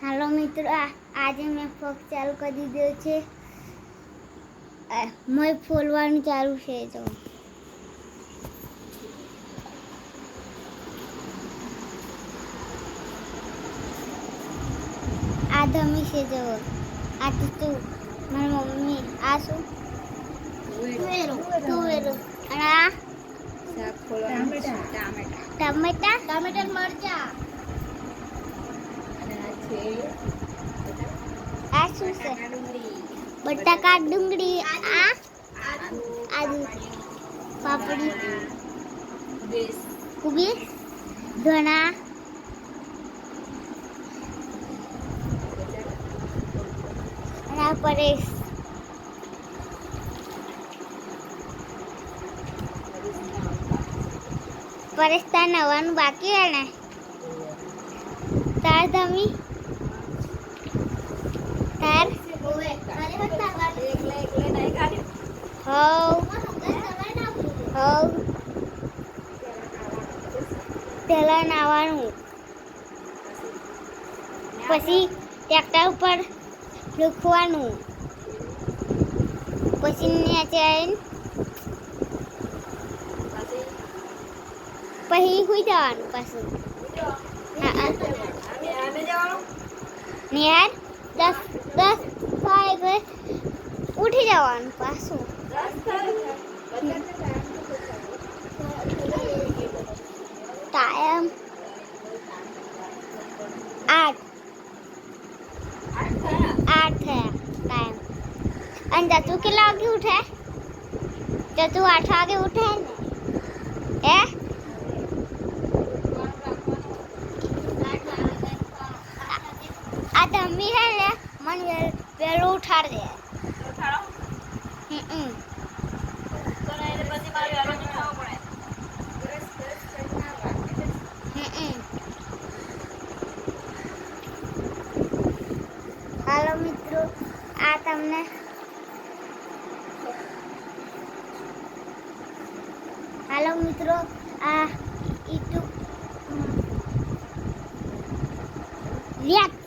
હાલો મિત્રો આ આજે મેં પગ ચાલુ કરી દીધો છે આ મય ફોલવાનું ચાલુ છે તો આ ધમી છે જો આ તો તું મારી મમ્મી આ શું તુવેરો તુવેરો અને આ શાક ફોલવાનું છે. ટામેટા ટમેટા ટમેટા મરચા બટાકા, ડુંગળી, આ, આદુ, પાપડી બેસ કુબી ધણા, અને પરેશ. પરેશ તાર નવાનું બાકી હે ને. તાર ધમી. તાર. એકલા પહેલા નાવાનું. પછી ટ્રેક્ટર ઉપર લૂખવાનું. પછી નીચે પછી સુઈ જવાનું પાછું. નિહાર, દસ દસ વાગે ઉઠી જવાનું પાછું ટાઈમ આઠ આઠ થયા ટાઈમ અને જતું કેટલા વાગે ઉઠે જતું આઠ વાગે ઉઠે ને એ આ ધમ્મી છે ને મને વહેલું ઉઠાડ દે હમ હમ હાલો મિત્રો આ તમને હાલો મિત્રો આ યુટ્યુબ વ્યાત